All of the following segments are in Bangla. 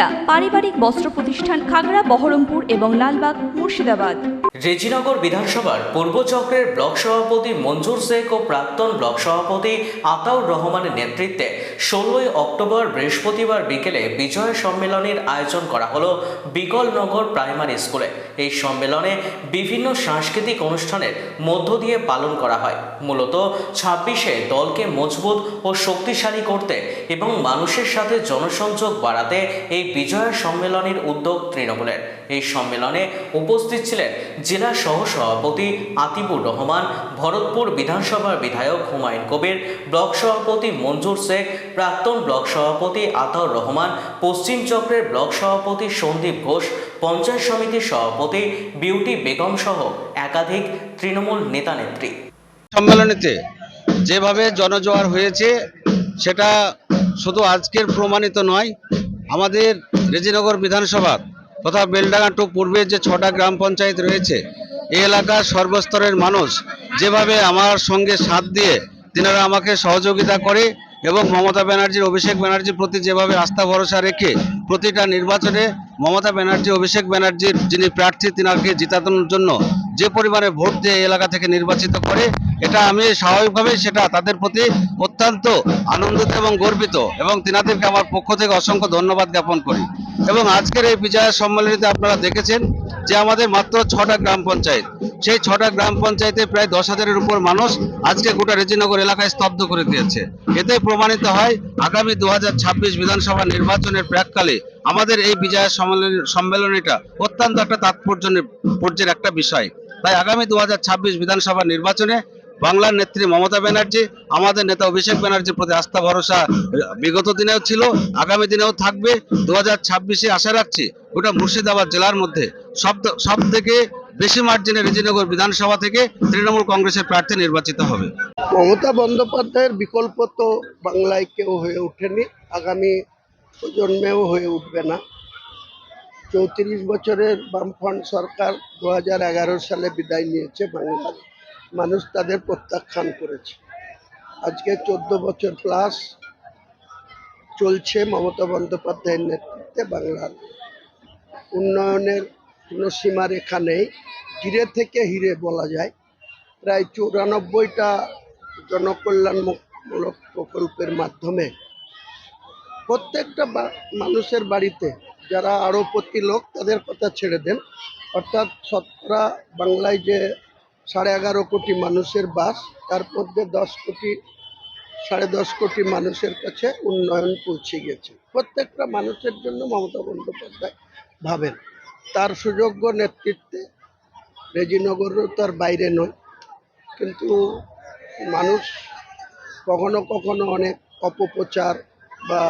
বিক্রেতা পারিবারিক বস্ত্র প্রতিষ্ঠান খাগড়া, বহরমপুর এবং লালবাগ, মুর্শিদাবাদ। রেজিনগর বিধানসভার পূর্ব চক্রের ব্লক সভাপতি মঞ্জুর শেখ ও প্রাক্তন ব্লক সভাপতি আতাউর রহমানের নেতৃত্বে ষোলোই অক্টোবর বৃহস্পতিবার বিকেলে বিজয় সম্মেলনের আয়োজন করা হল বিকলনগর প্রাইমারি স্কুলে। এই সম্মেলনে বিভিন্ন সাংস্কৃতিক অনুষ্ঠানের মধ্য দিয়ে পালন করা হয়। মূলত ছাব্বিশে দলকে মজবুত ও শক্তিশালী করতে এবং মানুষের সাথে জনসংযোগ বাড়াতে এই বিজয়া সম্মেলনের উদ্যোগ তৃণমূলের। এই সম্মেলনে উপস্থিত ছিলেন জেলা সহ সভাপতি আতিবুর রহমান, ভরতপুর বিধানসভার বিধায়ক হুমায়ুন কবির, ব্লক সভাপতি মঞ্জুর শেখ, প্রাক্তন ব্লক সভাপতি আতাউর রহমান, পশ্চিম চক্রের ব্লক সভাপতি সন্দীপ ঘোষ পঞ্চায়েত সমিতির সভাপতি বিউটি বেগম সহ একাধিক তৃণমূল নেতানেত্রী সম্মেলনেতে যেভাবে জনজোয়ার হয়েছে, সেটা শুধু আজকের প্রমাণিত নয়, আমাদের রেজিনগর বিধানসভার তথা বেলডাঙ্গা টু পূর্বের যে ছটা গ্রাম পঞ্চায়েত রয়েছে, এই এলাকার সর্বস্তরের মানুষ যেভাবে আমার সঙ্গে সাথ দিয়ে তিনারা আমাকে সহযোগিতা করে এবং মমতা ব্যানার্জির, অভিষেক ব্যানার্জির প্রতি যেভাবে আস্থা ভরসা রেখে প্রতিটা নির্বাচনে মমতা ব্যানার্জি, অভিষেক ব্যানার্জির যিনি প্রার্থী, তিনাকে জিতানোর জন্য যে পরিমাণে ভোট দিয়ে এলাকা থেকে নির্বাচিত করে, এটা আমি স্বাভাবিকভাবেই সেটা তাদের প্রতি অত্যন্ত আনন্দিত এবং গর্বিত এবং তিনাদেরকে আমার পক্ষ থেকে অসংখ্য ধন্যবাদ জ্ঞাপন করি। এবং আজকের এই বিজয়া সম্মেলনীতে আপনারা দেখেছেন যে আমাদের মাত্র ছটা গ্রাম পঞ্চায়েত। সেই ছটা গ্রাম পঞ্চায়েতে প্রায় দশ হাজারের উপর মানুষ আজকে গোটা রেজিনগর এলাকায় স্তব্ধ করে দিয়েছে। এতে প্রমাণিত হয়, আগামী দু হাজার ছাব্বিশ বিধানসভা নির্বাচনের প্রাককালে আমাদের এই বিজয় সম্মেলন- সম্মেলনীটা অত্যন্ত একটা তাৎপর্য পর্যের একটা বিষয়। তাই আগামী দু হাজার ছাব্বিশ বিধানসভা নির্বাচনে বাংলার নেত্রী মমতা ব্যানার্জি, আমাদের নেতা অভিষেক ব্যানার্জির প্রতি আস্থা, ভরসা বিগত দিনেও ছিল, আগামী দিনেও থাকবে। দু হাজার ছাব্বিশে আশা রাখছি গোটা মুর্শিদাবাদ জেলার মধ্যে সব থেকে বেশি মার্জিনে রেজিনগর বিধানসভা থেকে তৃণমূল কংগ্রেসের প্রার্থী নির্বাচিত হবে। মমতা বন্দ্যোপাধ্যায়ের বিকল্প তো বাংলায় কেউ হয়ে ওঠেনি। আগামী প্রজন্মেও হয়ে উঠবে না। চৌত্রিশ বছরের বামফ্রন্ট সরকার দু হাজার এগারো সালে বিদায় নিয়েছে বাংলার। মানুষ তাদের প্রত্যাখ্যান করেছে। আজকে চোদ্দ বছর প্লাস চলছে মমতা বন্দ্যোপাধ্যায়ের নেতৃত্বে বাংলার। উন্নয়নের কোনো সীমারেখা নেই। হিরে থেকে হিরে বলা যায়। প্রায় চুরানব্বইটা জনকল্যাণমূলক প্রকল্পের মাধ্যমে প্রত্যেকটা মানুষের বাড়িতে যারা আরোপতি লোক, তাদের কথা ছেড়ে দেন। অর্থাৎ শতকরা বাংলায় যে সাড়ে এগারো কোটি মানুষের বাস, তার মধ্যে দশ কোটি, সাড়ে দশ কোটি মানুষের কাছে উন্নয়ন পৌঁছে গেছে। প্রত্যেকটা মানুষের জন্য মমতা বন্দ্যোপাধ্যায় ভাবেন। তার সুযোগ্য নেতৃত্বে রেজিনগরও তার বাইরে নয়। কিন্তু মানুষ কখনো কখনো অনেক অপপ্রচার বা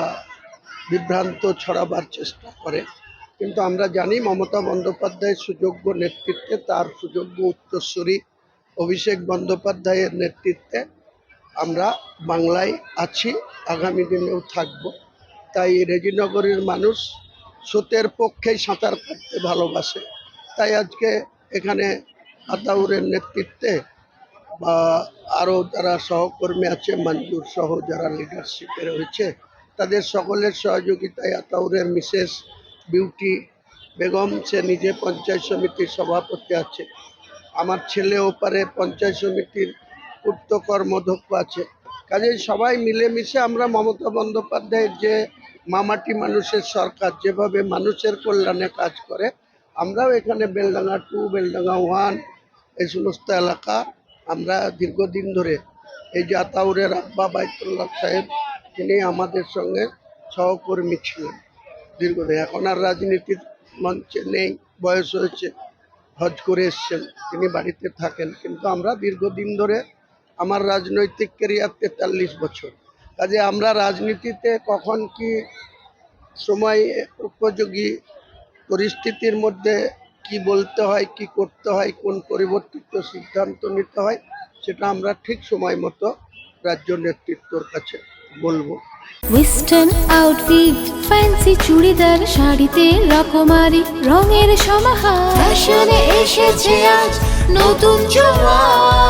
বিভ্রান্ত ছড়াবার চেষ্টা করে। কিন্তু আমরা জানি মমতা বন্দ্যোপাধ্যায়ের সুযোগ্য নেতৃত্বে, তার সুযোগ্য উত্তরসূরি অভিষেক বন্দ্যোপাধ্যায়ের নেতৃত্বে আমরা বাংলায় আছি, আগামী দিনেও থাকব। তাই রেজিনগরের মানুষ স্রোতের পক্ষেই সাঁতার কাটতে ভালোবাসে। তাই আজকে এখানে আতাউরের নেতৃত্বে বা আরও যারা সহকর্মী আছে, মঞ্জুর সহ যারা লিডারশিপে রয়েছে, তাদের সকলের সহযোগিতায় আতাউরের মিসেস বিউটি বেগম, সে নিজে পঞ্চায়েত সমিতির সভাপতি আছে। আমার ছেলে ওপারে পঞ্চায়েত সমিতির পূর্ত আছে। কাজেই সবাই মিলেমিশে আমরা মমতা বন্দ্যোপাধ্যায়ের যে মামাটি মানুষের সরকার যেভাবে মানুষের কল্যাণে কাজ করে, আমরাও এখানে বেলডাঙ্গা টু, বেলডাঙ্গা ওয়ান, এই সমস্ত এলাকা আমরা দীর্ঘদিন ধরে এই যে আতাউরের আব্বা বাইতুল্লাহ সাহেব, তিনি আমাদের সঙ্গে সহকর্মী ছিলেন দীর্ঘদিন। এখন আর রাজনীতির মঞ্চে নেই, বয়স হয়েছে, হজ করে এসছেন, তিনি বাড়িতে থাকেন। কিন্তু আমরা দীর্ঘদিন ধরে আমার রাজনৈতিক কেরিয়ার তেতাল্লিশ বছর। কাজে আমরা রাজনীতিতে কখন কি সময় উপযোগী, পরিস্থিতির মধ্যে কি বলতে হয়, কি করতে হয়, কোন পরিবর্তিত সিদ্ধান্ত নিতে হয়, সেটা আমরা ঠিক সময় মতো রাজ্য নেতৃত্বর কাছে বলব। ওয়েস্টার্ন আউটফিট ফ্যান্সি চুড়িদার, শাড়িতে রকমারি, রঙের সমাহার। ফ্যাশনে এসেছে আজ নতুন সুনিতা